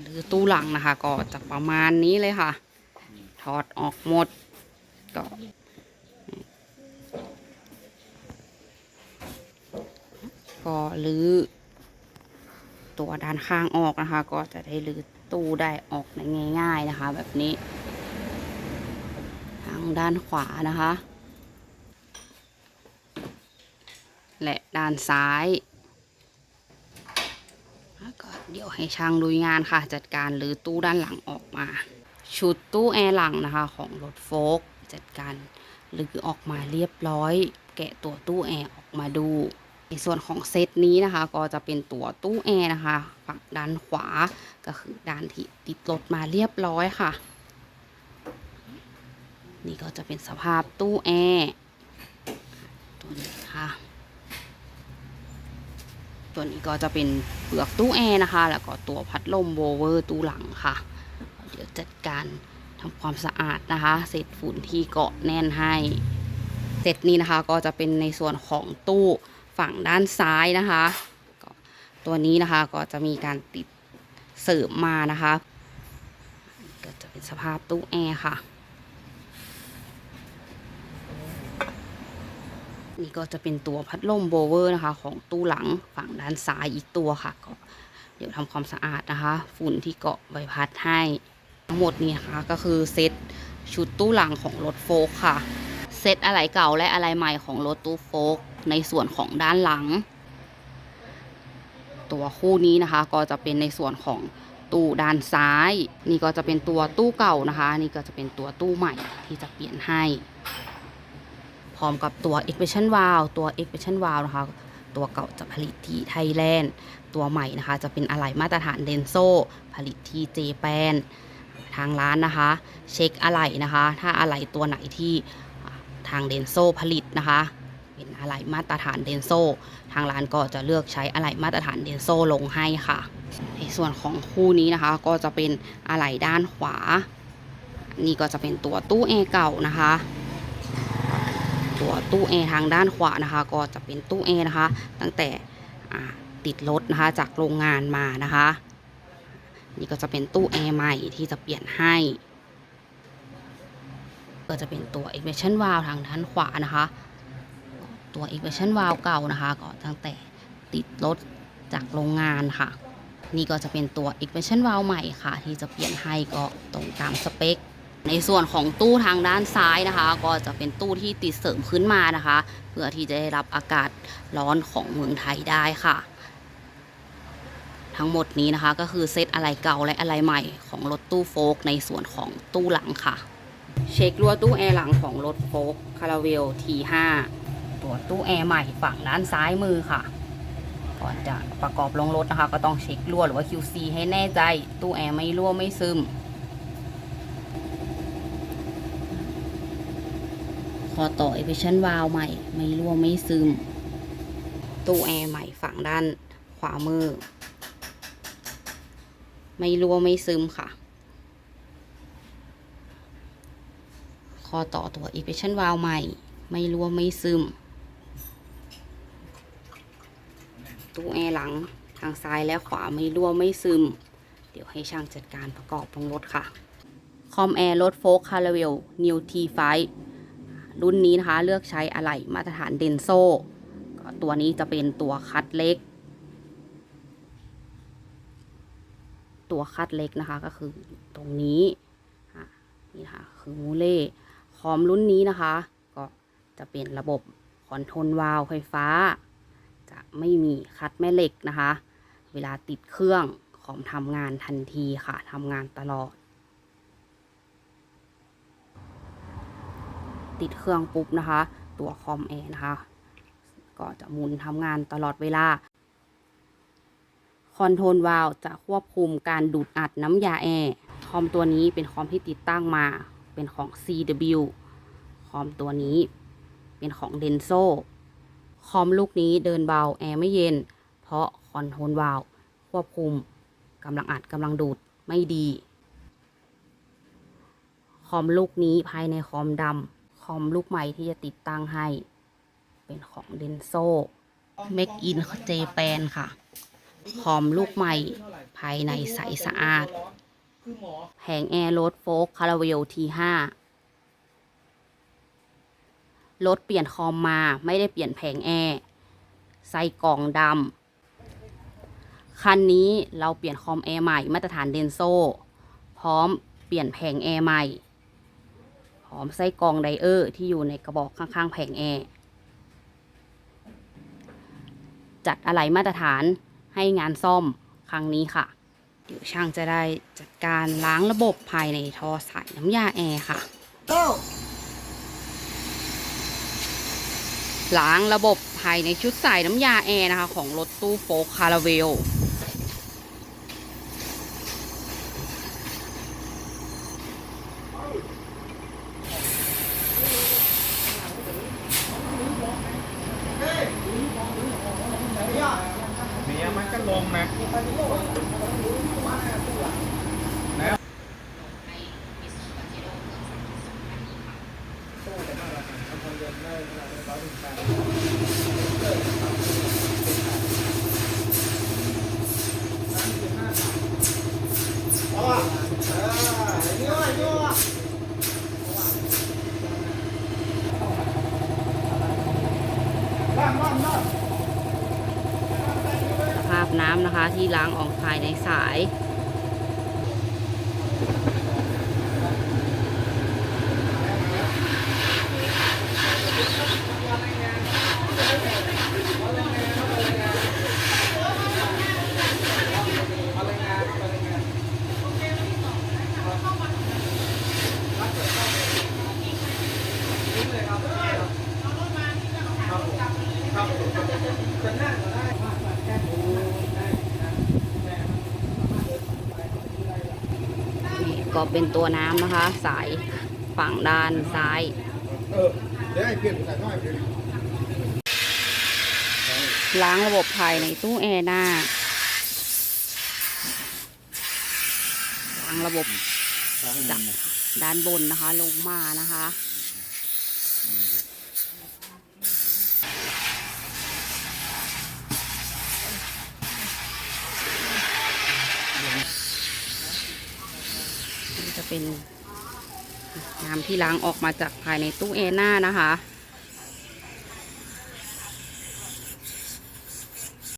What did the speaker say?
หรือตู้หลังนะคะ ก็จะประมาณนี้เลยค่ะ ถอดออกหมดก็ก็รื้อตัวด้านข้างออกนะคะ ก็จะได้รื้อตู้ได้ออกในง่าย ๆนะคะ แบบนี้ ทางด้านขวานะคะ และด้านซ้าย เดี๋ยวให้ช่างลุยงานค่ะ จัดการหรือตู้ด้านหลังออกมา ชุดตู้แอร์หลังนะคะ ของรถโฟล์กจัดการหรือออกมาเรียบร้อย แกะตัวตู้แอร์ออกมาดูในส่วนของเซตนี้นะคะ ก็จะเป็นตัวตู้แอร์นะคะ ฝั่งด้านขวาก็คือด้านที่ติดรถมาเรียบร้อยค่ะ นี่ก็จะเป็นสภาพตู้แอร์ตัวนี้ค่ะ ตัวนี้ก็จะเป็นเปลือกตู้แอร์นะคะ แล้วก็ตัวพัดลมโวเวอร์ตู้หลังค่ะ เดี๋ยวจัดการทำความสะอาดนะคะ เศษฝุ่นที่เกาะแน่นให้เสร็จนี้นะคะก็จะเป็นในส่วนของตู้ฝั่งด้านซ้ายนะคะตัวนี้นะคะก็จะมีการติดเสริมมานะคะ ก็จะเป็นสภาพตู้แอร์ค่ะ นี่ก็จะเป็นตัวพัดลมโบเวอร์นะคะ ของตู้หลังฝั่งด้านซ้ายอีกตัวค่ะก็เดี๋ยวทำความสะอาดนะคะ ฝุ่นที่เกาะใบพัดให้ทั้งหมดนี่นะคะก็คือเซตชุดตู้หลังของรถโฟล์ค่ะ เซตอะไหล่เก่าและอะไหล่ใหม่ของรถตู้โฟล์ในส่วนของด้านหลัง ตัวคู่นี้นะคะก็จะเป็นในส่วนของตู้ด้านซ้าย นี่ก็จะเป็นตัวตู้เก่านะคะ นี่ก็จะเป็นตัวตู้ใหม่ที่จะเปลี่ยนให้ ร้อมกับตัว expression valve ตัว expression valve นะคะ ตัวเก่าจะผลิตที่ไทยแลนด์ ตัวใหม่นะคะ จะเป็นอะไหล่มาตรฐานเดนโซผลิตที่เจแปนทางร้านนะคะ เช็คอะไหล่นะคะ ถ้าอะไหล่ตัวไหนที่ทางเดนโซผลิตนะคะเป็นอะไหล่มาตรฐานเดนโซทางร้านก็จะเลือกใช้อะไหล่มาตรฐานเดนโซลงให้ค่ะ ในส่วนของคู่นี้นะคะ ก็จะเป็นอะไหล่ด้านขวา นี่ก็จะเป็นตัวตู้แอร์เก่านะคะ ตัวตู้แอร์ทางด้านขวานะคะ ก็จะเป็นตู้แอร์นะคะ ตั้งแต่ติดรถนะคะจากโรงงานมานะคะ นี่ก็จะเป็นตู้แอร์ใหม่ที่จะเปลี่ยนให้ ก็จะเป็นตัว expansion valve ทางด้านขวานะคะ ตัว expansion valve เก่านะคะ ก็ตั้งแต่ติดรถจากโรงงานค่ะ นี่ก็จะเป็นตัว expansion valve ใหม่ค่ะ ที่จะเปลี่ยนให้ก็ตรงตามสเปค ในส่วนของตู้ทางด้านซ้ายนะคะ ก็จะเป็นตู้ที่ติดเสริมขึ้นมานะคะ เพื่อที่จะได้รับอากาศร้อนของเมืองไทยได้ค่ะ ทั้งหมดนี้นะคะก็คือเซตอะไรเก่าและอะไรใหม่ของรถตู้โฟล์กในส่วนของตู้หลังค่ะ เช็ครัวตู้แอร์หลังของรถโฟล์กคาราเวล T5 ตัวตู้แอร์ใหม่ฝั่งด้านซ้ายมือค่ะ ก่อนจะประกอบลงรถนะคะ ก็ต้องเช็ครั่วหรือว่า QC ให้แน่ใจตู้แอร์ไม่รั่วไม่ซึม คอต่อ e อ i s i o n valve ใหม่ ไม่รั่วไม่ซึม ตู้แอร์ใหม่ฝั่งด้านขวามือ ไม่รั่วไม่ซึมค่ะ คอต่อตัว e อ i s i o n valve ใหม่ ไม่รั่วไม่ซึม ตู้แอร์หลังทางซ้ายและขวาไม่รั่วไม่ซึม เดี๋ยวให้ช่างจัดการประกอบลงรถค่ะคอมแอร์รถโฟล์คาราเวล New T5 รุ่นนี้นะคะเลือกใช้อะไหล่มาตรฐานเดนโซตัวนี้จะเป็นตัวคัดเล็ก ตัวคัดเล็กนะคะก็คือตรงนี้นี่นะคะคือมูเล่คอมรุ่นนี้นะคะ ก็จะเป็นระบบคอนโทรลวาล์วไฟฟ้า จะไม่มีคัดแม่เหล็กนะคะ เวลาติดเครื่องคอมทำงานทันทีค่ะทำงานตลอด ติดเครื่องปุ๊บนะคะ ตัวคอมแอร์นะคะ ก็จะหมุนทำงานตลอดเวลาคอนโทรลวาลวจะควบคุมการดูดอัดน้ำยาแอร์คอมตัวนี้เป็นคอมที่ติดตั้งมาเป็นของ CW คอมตัวนี้เป็นของ Denso คอมลูกนี้เดินเบาแอร์ไม่เย็น เพราะคอนโทรลวาลวควบคุมกำลังอัดกำลังดูดไม่ดี คอมลูกนี้ภายในคอมดำ คอมลูกใหม่ที่จะติดตั้งให้ เป็นของเดนโซ Make in Japan ค่ะพร้อมลูกใหม่ภายในใสสะอาดแผงแอร์รถโฟกคาราเวลทีห้ารถเปลี่ยนคอมมาไม่ได้เปลี่ยนแผงแอร์ใส่กล่องดำคันนี้เราเปลี่ยนคอมแอร์ใหม่มาตรฐานเดนโซ พร้อมเปลี่ยนแผงแอร์ใหม่ อมใส่กล่องไดเออร์ที่อยู่ในกระบอกข้างๆ แผงแอร์จัดอะไหล่มาตรฐานให้งานซ่อมครั้งนี้ค่ะ เดี๋ยวช่างจะได้จัดการล้างระบบภายในท่อสายน้ำยาแอร์ค่ะเต้าล้างระบบภายในชุดสายน้ำยาแอร์นะคะ ของรถตู้โฟล์คาราเวล เมียมันก็ลงนะ สภาพ นะคะ ที่ล้างออกภายในสาย ก็เป็นตัวน้ำนะคะ สายฝั่งด้านซ้ายล้างระบบภายในตู้แอร์หน้าล้างระบบจากด้านบนนะคะ ลงมานะคะ เป็นน้ำที่ล้างออกมาจากภายในตู้แอร์หน้านะคะ